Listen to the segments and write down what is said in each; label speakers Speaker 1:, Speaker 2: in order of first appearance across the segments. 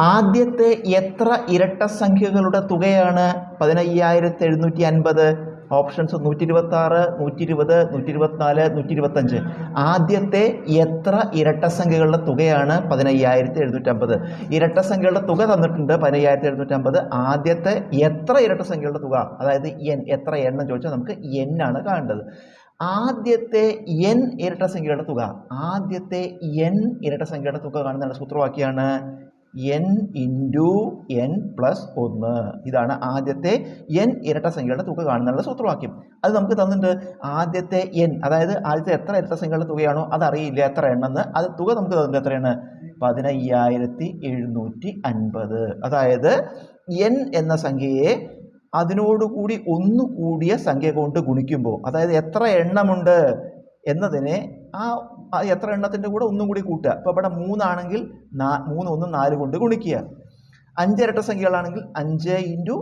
Speaker 1: ആദ്യത്തെ എത്ര ഇരട്ട സംഖ്യകളുടെ തുകയാണ് പതിനയ്യായിരത്തി എഴുന്നൂറ്റി അൻപത് ഓപ്ഷൻസ് നൂറ്റി ഇരുപത്തി ആറ് നൂറ്റി ഇരുപത് നൂറ്റി ഇരുപത്തിനാല് നൂറ്റി ഇരുപത്തഞ്ച് ആദ്യത്തെ എത്ര ഇരട്ട സംഖ്യകളുടെ തുകയാണ് പതിനയ്യായിരത്തി എഴുന്നൂറ്റമ്പത് ഇരട്ട സംഖ്യകളുടെ തുക തന്നിട്ടുണ്ട് പതിനയ്യായിരത്തി എഴുന്നൂറ്റമ്പത് ആദ്യത്തെ എത്ര ഇരട്ട സംഖ്യകളുടെ തുക? അതായത് എൻ എത്ര എണ്ണം ചോദിച്ചാൽ നമുക്ക് എൻ ആണ് കാണേണ്ടത്. ആദ്യത്തെ എൻ ഇരട്ട സംഖ്യയുടെ തുക. ആദ്യത്തെ എൻ ഇരട്ട സംഖ്യയുടെ തുക കാണുന്ന സൂത്രവാക്യമാണ് എൻ ഇന്റു എൻ പ്ലസ് ഒന്ന്. ഇതാണ് ആദ്യത്തെ എൻ ഇരട്ട സംഖ്യയുടെ തുക കാണുന്നുള്ള സൂത്രവാക്യം. അത് നമുക്ക് തന്നിട്ടുണ്ട് ആദ്യത്തെ എൻ അതായത് ആദ്യത്തെ എത്ര ഇരട്ട സംഖ്യയുടെ തുകയാണോ അതറിയില്ല എത്ര എണ്ണെന്ന് അത് തുക നമുക്ക് തന്നിട്ടുണ്ട് എത്രയാണ്? പതിനയ്യായിരത്തി എഴുന്നൂറ്റി അൻപത്. അതായത് എൻ എന്ന സംഖ്യയെ അതിനോടുകൂടി ഒന്ന് കൂടിയ സംഖ്യ കൊണ്ട് ഗുണിക്കുമ്പോൾ അതായത് എത്ര എണ്ണമുണ്ട് എന്നതിനെ ആ എത്ര എണ്ണത്തിന്റെ കൂടെ ഒന്നും കൂടി കൂട്ടുക. ഇപ്പോൾ ഇവിടെ മൂന്നാണെങ്കിൽ നാ മൂന്ന് ഒന്ന് നാല് കൊണ്ട് ഗുണിക്കുക. അഞ്ച് ഇരട്ട സംഖ്യകളാണെങ്കിൽ അഞ്ച് ഇന്റു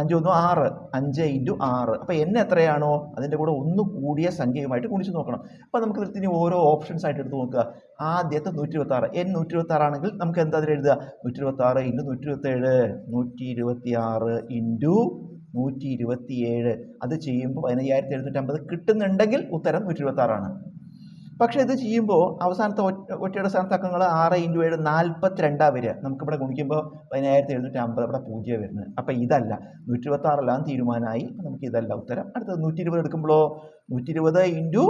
Speaker 1: അഞ്ച് ഒന്ന് ആറ് അഞ്ച് ഇന്റു ആറ്. അപ്പോൾ എൻ എത്രയാണോ? അതിന്റെ കൂടെ ഒന്ന് കൂടിയ സംഖ്യയുമായിട്ട് ഗുണിച്ച് നോക്കണം. അപ്പോൾ നമുക്ക് ഇതിന് ഓരോ ഓപ്ഷൻസ് ആയിട്ട് എടുത്ത് നോക്കുക. ആദ്യത്തെ നൂറ്റി ഇരുപത്താറ് എൻ നൂറ്റി ഇരുപത്തി ആറാണെങ്കിൽ നമുക്ക് എന്താ അതിൽ എഴുതുക? നൂറ്റി ഇരുപത്തി ആറ് ഇന്റു നൂറ്റി ഇരുപത്തേഴ് നൂറ്റി ഇരുപത്തി ആറ് ഇന്റു നൂറ്റി ഇരുപത്തി ഏഴ് അത് ചെയ്യുമ്പോൾ പതിനയ്യായിരത്തി എഴുന്നൂറ്റമ്പത് കിട്ടുന്നുണ്ടെങ്കിൽ ഉത്തരം നൂറ്റി ഇരുപത്തി ആറാണ് പക്ഷേ ഇത് ചെയ്യുമ്പോൾ അവസാനത്തെ ഒറ്റ ഒറ്റയുടെ സ്ഥാനത്ത് അക്കങ്ങൾ ആറ് ഇന്റു ഏഴ് നാൽപ്പത്തി രണ്ടാണ് വരിക. നമുക്കിവിടെ ഗുണിക്കുമ്പോൾ പതിനായിരത്തി എഴുന്നൂറ്റി അമ്പത് ഇവിടെ പൂജ്യം വരുന്നത്. അപ്പോൾ ഇതല്ല. നൂറ്റി ഇരുപത്തി ആറെല്ലാം തീരുമാനമായി നമുക്ക് ഇതല്ല ഉത്തരം. അടുത്തത് നൂറ്റി ഇരുപത് എടുക്കുമ്പോഴോ നൂറ്റി ഇരുപത് ഇന്റു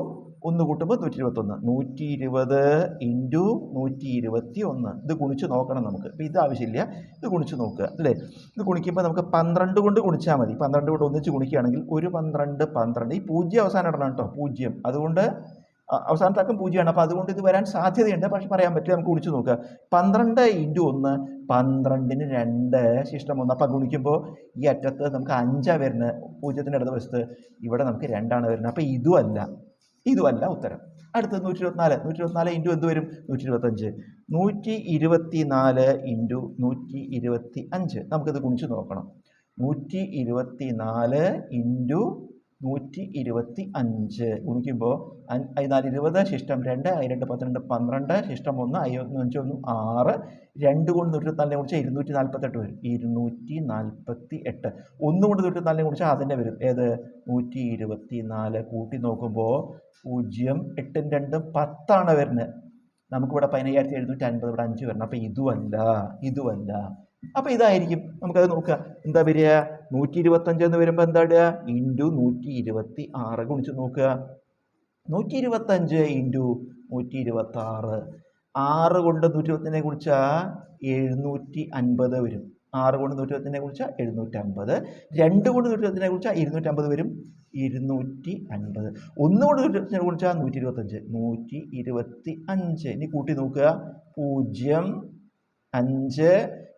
Speaker 1: ഒന്ന് കൂട്ടുമ്പോൾ നൂറ്റി ഇരുപത്തൊന്ന് നൂറ്റി ഇരുപത് ഇന്റു നൂറ്റി ഇരുപത്തി ഒന്ന് ഇത് ഗുണിച്ച് നോക്കണം നമുക്ക്. ഇപ്പം ഇത് ആവശ്യമില്ല. ഇത് ഗുണിച്ച് നോക്കുക. അല്ലേ? ഇത് ഗുണിക്കുമ്പോൾ നമുക്ക് പന്ത്രണ്ട് കൊണ്ട് ഗുണിച്ചാൽ മതി. പന്ത്രണ്ട് കൊണ്ട് ഒന്നിച്ച് ഗുണിക്കുകയാണെങ്കിൽ ഒരു പന്ത്രണ്ട് പന്ത്രണ്ട്. ഈ പൂജ്യം അവസാനം ഇടണം കേട്ടോ. പൂജ്യം. അതുകൊണ്ട് അവസാനത്തെ അക്കം പൂജ്യമാണ്. അപ്പോൾ അതുകൊണ്ട് ഇത് വരാൻ സാധ്യതയുണ്ട്. പക്ഷെ പറയാൻ പറ്റില്ല നമുക്ക് ഗുണിച്ച് നോക്കുക പന്ത്രണ്ട് ഇന്റു ഒന്ന് പന്ത്രണ്ടിന് രണ്ട് ശിഷ്ടം ഒന്ന്. അപ്പം ഗുണിക്കുമ്പോൾ ഈ അറ്റത്ത് നമുക്ക് അഞ്ചാണ് വരുന്നത് പൂജ്യത്തിന്റെ അടുത്ത വശത്ത്. ഇവിടെ നമുക്ക് രണ്ടാണ് വരുന്നത് അപ്പോൾ ഇതുമല്ല ഇതുമല്ല ഉത്തരം. അടുത്തത് നൂറ്റി ഇരുപത്തിനാല് നൂറ്റി ഇരുപത്തിനാല് ഇന്റു എന്ത് വരും? നൂറ്റി ഇരുപത്തഞ്ച് നൂറ്റി ഇരുപത്തി നാല് ഇന്റു നൂറ്റി ഇരുപത്തി അഞ്ച് നമുക്കിത് ഗുണിച്ച് നോക്കണം. നൂറ്റി ഇരുപത്തി നാല് ഇന്റു നൂറ്റി ഇരുപത്തി അഞ്ച് ഗുണിക്കുമ്പോൾ നാല് ഇരുപത് ശിഷ്ടം രണ്ട് രണ്ട് പന്ത്രണ്ട് പന്ത്രണ്ട് ശിഷ്ടം ഒന്ന് അഞ്ച് ഒന്ന് ആറ്. രണ്ട് കൊണ്ട് നൂറ്റി കുറിച്ച് ഇരുന്നൂറ്റി നാൽപ്പത്തെട്ട് വരും. ഇരുന്നൂറ്റി നാൽപ്പത്തി എട്ട് ഒന്ന് കൊണ്ട് നൂറ്റി കുറിച്ച് അതിന്റെ വരും. ഏത്? നൂറ്റി ഇരുപത്തി നാല് കൂട്ടി നോക്കുമ്പോൾ പൂജ്യം എട്ടും രണ്ടും പത്താണ് വരുന്നത്. നമുക്കിവിടെ പതിനയ്യായിരത്തി എഴുന്നൂറ്റി അൻപത് ഇവിടെ അഞ്ച് വരണം. അപ്പോൾ ഇതുമല്ല ഇതുമല്ല. അപ്പോൾ ഇതായിരിക്കും നമുക്കത് നോക്കുക. എന്താ വരിക? നൂറ്റി ഇരുപത്തഞ്ച് എന്ന് വരുമ്പോൾ എന്താ ഇടുക? ഇന്റു നൂറ്റി ഇരുപത്തി ആറ് ഗുണിച്ച് നോക്കുക. നൂറ്റി ഇരുപത്തഞ്ച് ഇന്റു നൂറ്റി ഇരുപത്തി ആറ് ആറ് കൊണ്ട് നൂറ്റി ഇരുപത്തിനെ കുറിച്ചാൽ എഴുന്നൂറ്റി അൻപത് വരും. ആറ് കൊണ്ട് നൂറ്റി ഇരുപത്തിനെ കുറിച്ചാൽ എഴുന്നൂറ്റമ്പത് രണ്ട് കൊണ്ട് നൂറ്റി ഇരുപത്തിനെ കുറിച്ചാൽ ഇരുന്നൂറ്റമ്പത് വരും. ഇരുന്നൂറ്റി അൻപത് ഒന്ന് കൊണ്ട് നൂറ്റി ഇരുപത്തിനെ കുറിച്ചാൽ നൂറ്റി ഇരുപത്തഞ്ച് നൂറ്റി ഇരുപത്തി അഞ്ച് ഇനി കൂട്ടി നോക്കുക. പൂജ്യം അഞ്ച്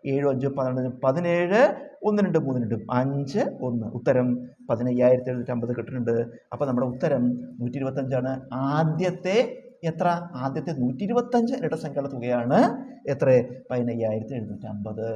Speaker 1: ഏഴ് അഞ്ച് പന്ത്രണ്ട് പതിനേഴ് ഒന്ന് രണ്ട് മൂന്ന് രണ്ട് അഞ്ച് ഒന്ന്. ഉത്തരം പതിനയ്യായിരത്തി എഴുന്നൂറ്റി അമ്പത് കിട്ടുന്നുണ്ട്. അപ്പോൾ നമ്മുടെ ഉത്തരം നൂറ്റി ഇരുപത്തഞ്ചാണ് ആദ്യത്തെ എത്ര? ആദ്യത്തെ നൂറ്റി ഇരുപത്തഞ്ച് ഇരട്ട സംഖ്യയുടെ തുകയാണ് എത്ര? പതിനയ്യായിരത്തി എഴുന്നൂറ്റി അമ്പത്